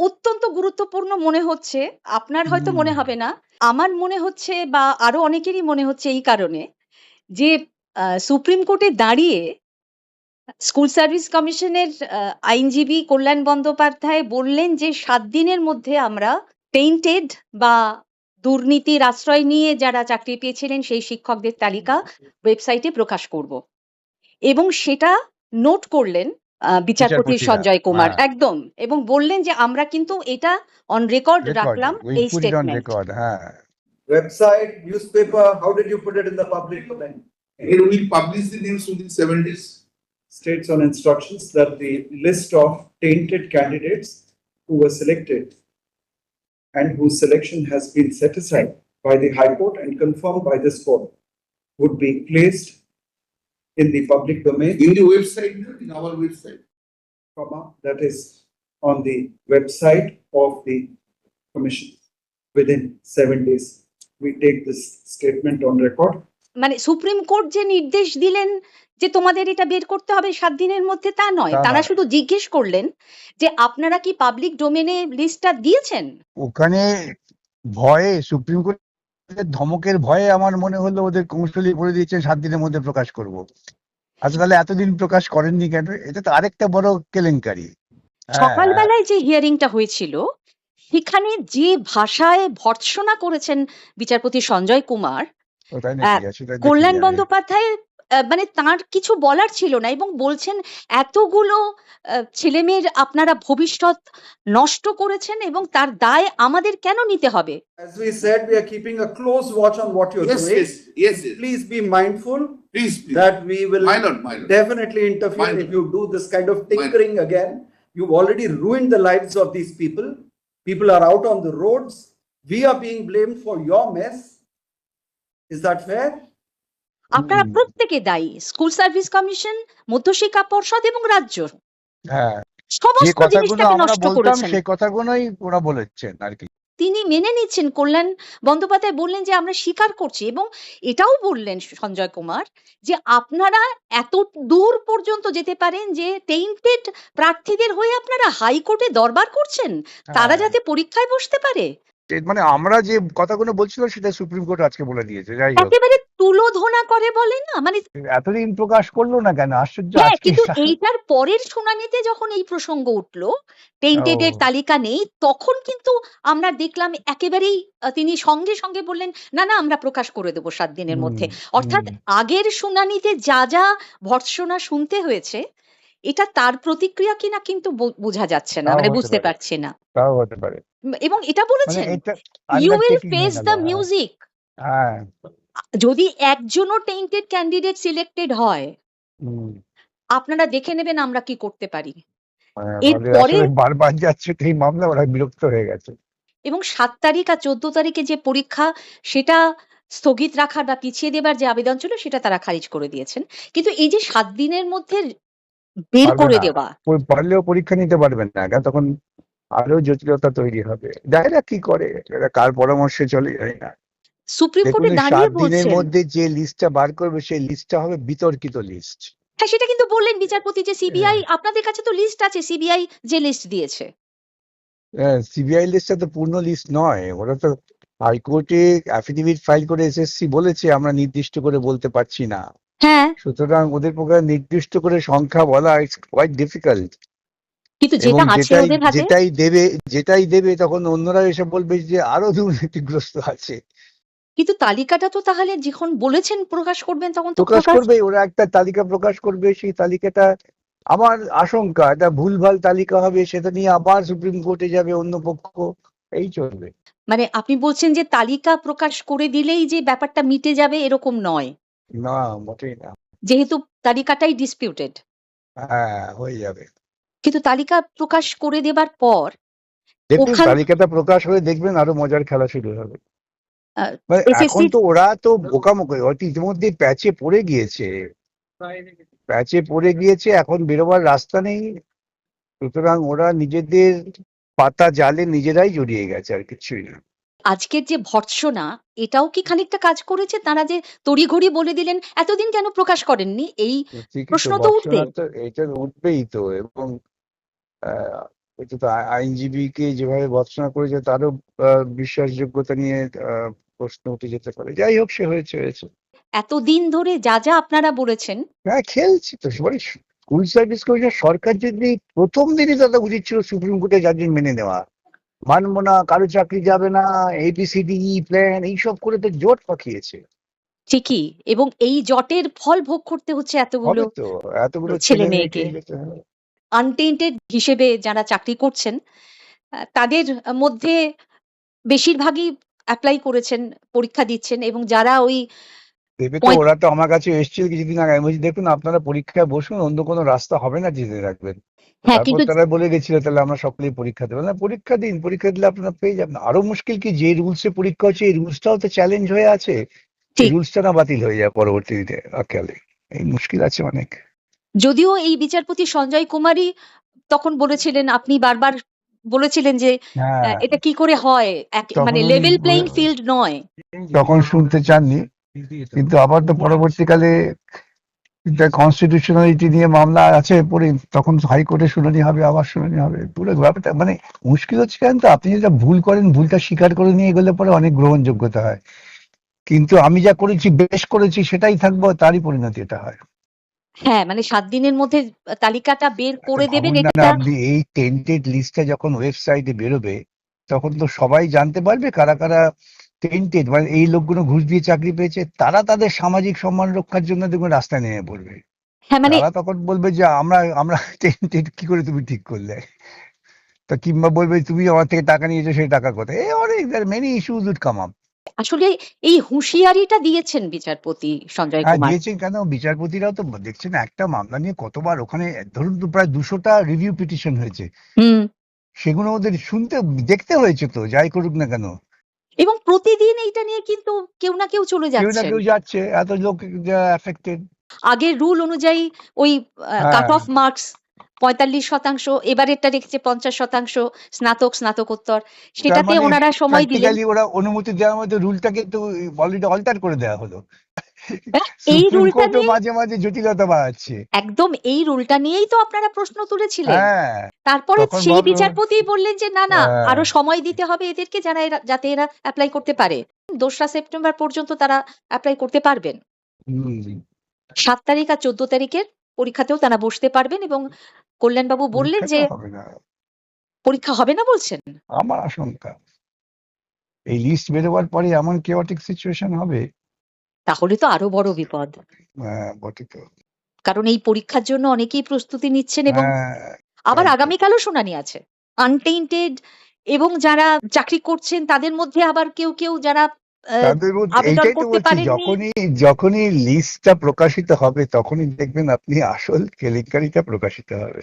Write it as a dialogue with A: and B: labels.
A: অত্যন্ত গুরুত্বপূর্ণ মনে হচ্ছে। আপনার হয়তো মনে হবে না। আমার মনে হচ্ছে বা আরও অনেকেরই মনে হচ্ছে এই কারণে যে সুপ্রিম কোর্টে দাঁড়িয়ে স্কুল সার্ভিস কমিশনের আইনজীবী কল্যাণ বন্দ্যোপাধ্যায় বললেন যে সাত দিনের মধ্যে আমরা পেইন্টেড বা দুর্নীতির আশ্রয় নিয়ে যারা চাকরি পেয়েছিলেন সেই শিক্ষকদের তালিকা ওয়েবসাইটে প্রকাশ করব। এবং সেটা নোট করলেন বিচারপতি সঞ্জয় কুমার
B: হ্যাঁ।
A: একদম এবং বললেন যে আমরা কিন্তু এটা অন রেকর্ড রাখলাম এই স্টেটমেন্ট।
B: হ্যাঁ।
C: website, newspaper, how did you put it in the public domain?
D: It will publish the names within seven days.
C: States on instructions that the list of tainted candidates who were selected and whose selection has been set aside by the High Court and confirmed by this court would be placed in the public domain,
D: In the website, in our website.
C: comma, that is on the website of the commission within seven days. We take this statement on record.
A: মানে supreme court যে নির্দেশ দিলেন যে তোমাদের এটা বের করতে হবে ৭ দিনের মধ্যে তা নয়।
B: তা
A: তারা শুধু জিজ্ঞেস করলেন যে আপনারা কি পাবলিক ডোমেইনে লিস্টটা দিয়েছেন?
B: ওখানে ভয়ে সুপ্রিম কোর্টের ধমকের ভয়ে আমার মনে হলো ওদের কৌশলী বলে দিয়েছে সাত দিনের মধ্যে প্রকাশ করব। আচ্ছা তাহলে এতদিন প্রকাশ করেননি কেন? এটা তো আরেকটা বড় কেলেঙ্কারি। হ্যাঁ,
A: সকালবেলায় যে হিয়ারিংটা হয়েছিল সেখানে যে ভাষায় ভর্ৎসনা করেছেন বিচারপতি সঞ্জয় কুমার কল্যাণ বন্দ্যোপাধ্যায় মানে তার কিছু বলার ছিল না এবং বলছেন এতগুলো ছেলেমেয়ের আপনারা ভবিষ্যৎ নষ্ট করেছেন এবং তার দায় আমাদের কেন নিতে হবে?
C: As we said, we are keeping a close watch on what you're
D: Yes,
C: doing.
D: yes, yes, yes.
C: Please be mindful
D: Please, please.
C: that we will
D: My lord, my lord.
C: definitely interfere
D: Mind-
C: if you do this kind of tinkering again. You've already ruined the lives of these people. People are out on the roads. We are being blamed for your mess. Is that fair?
A: আপনারা প্রত্যেকে দায়ী। School service commission, মধ্যশিক্ষা পর্ষদ এবং রাজ্য।
B: হ্যাঁ।
A: সমস্ত জিনিসটাকে নষ্ট করেছেন।
B: সেই কথাগুলোই ওরা বলেছেন আর কি।
A: তিনি মেনে নিচ্ছেন কল্যাণ বন্দ্যোপাধ্যায় বললেন যে আমরা স্বীকার করছি এবং এটাও বললেন সঞ্জয় কুমার যে আপনারা এত দূর পর্যন্ত যেতে পারেন যে টেইন্টেড প্রার্থীদের হয়ে আপনারা হাইকোর্টে দরবার করছেন তারা
B: হ্যাঁ।
A: যাতে পরীক্ষায় বসতে পারে
B: মানে আমরা যে কথাগুলো বলছিলাম সেটা সুপ্রিম কোর্ট আজকে বলে দিয়েছে যাই হোক
A: একেবারে তুলোধনা করে বলে না? মানে
B: এতদিন প্রকাশ করল না কেন? আশ্চর্য
A: হ্যাঁ কিন্তু এইটার পরের শুনানিতে যখন এই প্রসঙ্গ উঠল টেন্টেড তালিকা নেই তখন কিন্তু আমরা দেখলাম একেবারেই তিনি সঙ্গে সঙ্গে বললেন না না আমরা প্রকাশ করে দেবো সাত দিনের মধ্যে। অর্থাৎ আগের শুনানিতে যা যা ভর্ৎসনা শুনতে হয়েছে এটা তার প্রতিক্রিয়া কিনা কিন্তু বোঝা যাচ্ছে না মানে বুঝতে
B: পারে।
A: পারছি না।
B: তাও হতে পারে।
A: এবং এটা বলেছেন you will face the. Music
B: হ্যাঁ।
A: যদি একজনও টেন্টেড ক্যান্ডিডেট সিলেক্টেড হয় আপনারা দেখে নেবেন আমরা কি করতে পারি। এরপরে-
B: বারবার যাচ্ছে এই মামলা ওরা বিরক্ত হয়ে গেছে।
A: এবং সাত তারিখ আর চোদ্দ তারিখে যে পরীক্ষা সেটা স্থগিত রাখার বা পিছিয়ে দেবার যে আবেদন ছিল সেটা তারা খারিজ করে দিয়েছেন। কিন্তু এই যে সাত দিনের মধ্যে বের করে দেওয়া
B: পারলেও পরীক্ষা নিতে পারবেন না তখন আরও জটিলতা তৈরি হবে। দেখা কি করে? কার পরামর্শে চলে যায় না।
A: সুপ্রিম কোর্টে দাঁড়িয়ে বলছেন
B: মধ্যে যে লিস্টটা বার করবে সেই লিস্টটা হবে বিতর্কিত লিস্ট
A: হ্যাঁ সেটা কিন্তু বললেন বিচারপতি যে সিবিআই আপনাদের কাছে তো লিস্ট আছে সিবিআই যে লিস্ট দিয়েছে।
B: সিবিআই লিস্টটা তো পূর্ণ লিস্ট নয়। ওরা তো হাইকোর্টে অ্যাফিডেভিট ফাইল করে এসএসসি বলেছে আমরা নির্দিষ্ট করে বলতে পারছি না।
A: হ্যাঁ।
B: সুতরাং ওদের পক্ষে নির্দিষ্ট করে সংখ্যা বলা ইটস কোয়াইট ডিফিকাল্ট
A: কিন্তু যেটা আছে ওদের হাতে
B: যেটাই দেবে যেটাই দেবে তখন অন্যরা এসে বলবে যে আরও দুর্নীতিগ্রস্ত আছে।
A: কিন্তু তালিকাটা তো তাহলে যখন বলেছেন প্রকাশ করবেন তখন তো
B: প্রকাশ করবে ওরা একটা তালিকা প্রকাশ করবে সেই তালিকাটা আমার আশঙ্কা এটা ভুলভাল তালিকা হবে সেটা নিয়ে আবার সুপ্রিম কোর্টে যাবে অন্য পক্ষ এই চলবে।
A: মানে আপনি বলছেন যে তালিকা প্রকাশ করে দিলেই যে ব্যাপারটা মিটে যাবে এরকম নয়।
B: না মোটেই না।
A: যেহেতু তালিকাটাই ডিসপিউটেড
B: হ্যাঁ হয়ে যাবে।
A: কিন্তু তালিকা প্রকাশ করে দেবার পর
B: দেখুন তালিকাটা প্রকাশ হয়ে দেখবেন আরও মজার খেলা শুরু হবে। এখন তো ওরা তো বোকামোকা হয়তো ইতিমধ্যে প্যাচে পড়ে গিয়েছে। প্যাচে পড়ে গিয়েছে এখন বেরোবার রাস্তা নেই। সুতরাং ওরা নিজেদের পাতা জালে নিজেরাই জড়িয়ে গেছে আর কিছুই না।
A: আজকের যে ভর্ৎসনা এটাও কি খানিকটা কাজ করেছে? তারা যে তড়িঘড়ি বলে দিলেন এতদিন কেন প্রকাশ করেননি? এই প্রশ্ন তো উঠবে।
B: এটা উঠবেই তো এবং এটা তো আইনজীবীকে যেভাবে ভৎসনা করেছে তারও বিশ্বাসযোগ্যতা নিয়ে প্রশ্ন উঠে যেতে পারে। যাই হোক সে হয়েছে হয়েছে।
A: এতদিন ধরে যা যা আপনারা বলেছেন।
B: হ্যাঁ খেলছি তো মানে স্কুল সার্ভিস কমিশন সরকার যদি প্রথম দিনই তাদের উচিত ছিল সুপ্রিম কোর্টে জাজমেন্ট মেনে নেওয়া। মানবো না কারও চাকরি যাবে না এবিসিডি প্ল্যান এইসব করে তো জোট পাকিয়েছে।
A: ঠিকই এবং এই জটের ফল ভোগ করতে হচ্ছে এতগুলো
B: এতগুলো
A: ছেলে মেয়েকে। আনটেন্টেড হিসেবে যারা চাকরি করছেন তাদের মধ্যে বেশিরভাগই অ্যাপ্লাই করেছেন পরীক্ষা দিচ্ছেন এবং যারা ওই
B: ওরা তো আমার কাছে এসেছিল কিছুদিন আগে। আমি দেখুন আপনারা পরীক্ষায় বসুন অন্য কোনো রাস্তা হবে না জেনে রাখবেন
A: হ্যাঁ
B: তারপর তারা বলে গেছিল তাহলে আমরা সকলেই পরীক্ষা দেবো। না পরীক্ষা দিন পরীক্ষা দিলে আপনারা পেয়ে যাবেন। আরও মুশকিল কি যে রুলসে পরীক্ষা হচ্ছে এই রুলসটাও তো চ্যালেঞ্জ হয়ে আছে। রুলসটা না বাতিল হয়ে যায় পরবর্তীতে আকালে। এই মুশকিল আছে অনেক।
A: যদিও এই বিচারপতি সঞ্জয় কুমারই তখন বলেছিলেন আপনি বারবার বলেছিলেন যে
B: হ্যাঁ।
A: এটা কি করে হয়? মানে লেভেল প্লেইং ফিল্ড নয়।
B: তখন শুনতে চাননি। কিন্তু আবার তো পরবর্তীকালে কনস্টিটিউশনালিটি নিয়ে মামলা আছে পরে তখন হাইকোর্টে শুনানি হবে আবার শুনানি হবে। পুরো ব্যাপারটা মানে মুশকিল হচ্ছে কেন তো? আপনি যেটা ভুল করেন ভুলটা স্বীকার করে নিয়ে গেলে পরে অনেক গ্রহণযোগ্যতা হয়। কিন্তু আমি যা করেছি বেশ করেছি সেটাই থাকব তারই পরিণতি এটা হয়।
A: হ্যাঁ মানে সাত দিনের মধ্যে তালিকাটা বের করে দেবেন এটা
B: আপনি এই টেন্টেড লিস্টটা যখন ওয়েবসাইটে বেরোবে তখন তো সবাই জানতে পারবে কারা কারা টেন্টেড মানে এই লোকগুলো ঘুষ দিয়ে চাকরি পেয়েছে তারা তাদের সামাজিক সম্মান রক্ষার জন্য দেখবেন রাস্তায় নেমে পড়বে।
A: হ্যাঁ মানে
B: তারা তখন বলবে যে আমরা আমরা টেন্টেড কি করে তুমি ঠিক করলে? তা কিংবা বলবে তুমি আমার থেকে টাকা নিয়েছো সেই টাকা কোথায়? এই অনেক many issues would come up
A: আসলে এই হুঁশিয়ারিটা দিয়েছেন বিচারপতি সঞ্জয়
B: হ্যাঁ
A: কুমার।
B: দিয়েছেন কেন? বিচারপতিরাও তো দেখছেন একটা মামলা নিয়ে কতবার ওখানে ধরুন তো প্রায় দুশোটা রিভিউ পিটিশন হয়েছে।
A: হুম।
B: সেগুলো ওদের শুনতে দেখতে হয়েছে তো যাই করুক না কেন?
A: এবং প্রতিদিন এইটা নিয়ে কিন্তু কেউ না কেউ চলে
B: কেউ না কেউ যাচ্ছে এত লোক এফেক্টেড
A: আগের রুল অনুযায়ী ওই কাট। অফ মার্কস পঁয়তাল্লিশ শতাংশ এবারেরটা রেখেছে পঞ্চাশ শতাংশ স্নাতক স্নাতকোত্তর। সেটাতে
B: মানে
A: ওনারা সময় দিলেন।
B: ওরা অনুমতি দেওয়ার মধ্যে রুলটাকে তো অলরেডি অল্টার করে দেওয়া হলো।
A: এই রুলটা নিয়ে
B: মাঝে মাঝে জটিলতা বাড়াচ্ছে।
A: একদম এই রুলটা নিয়েই তো আপনারা প্রশ্ন তুলেছিলেন।
B: হ্যাঁ।
A: তারপরে সেই বিচারপতি বললেন যে না না
B: হ্যাঁ।
A: আরও সময় দিতে হবে এদেরকে যারা যাতে এরা অ্যাপ্লাই করতে পারে। দোসরা সেপ্টেম্বর পর্যন্ত তারা অ্যাপ্লাই করতে পারবেন। সাত তারিখ আর চোদ্দ তারিখের পরীক্ষাতেও তারা বসতে পারবেন এবং কল্যাণবাবু বললেন যে পরীক্ষা হবে না বলছেন?
B: আমার আশঙ্কা এই লিস্ট বেরোবার পরে এমন কেওয়াটিক সিচুয়েশন হবে।
A: তাহলে তো আরও বড় বিপদ।
B: হ্যাঁ,
A: কারণ এই পরীক্ষার জন্য অনেকেই প্রস্তুতি নিচ্ছেন এবং
B: হ্যাঁ,
A: আবার। আগামীকালও শুনানি আছে। আনটেইন্টেড এবং যারা চাকরি করছেন তাদের মধ্যে আবার কেউ কেউ যারা
B: এইটাই তো বলছি যখনই যখনই লিস্টটা প্রকাশিত হবে তখনই দেখবেন আপনি আসল কেলেঙ্কারিটা প্রকাশিত হবে।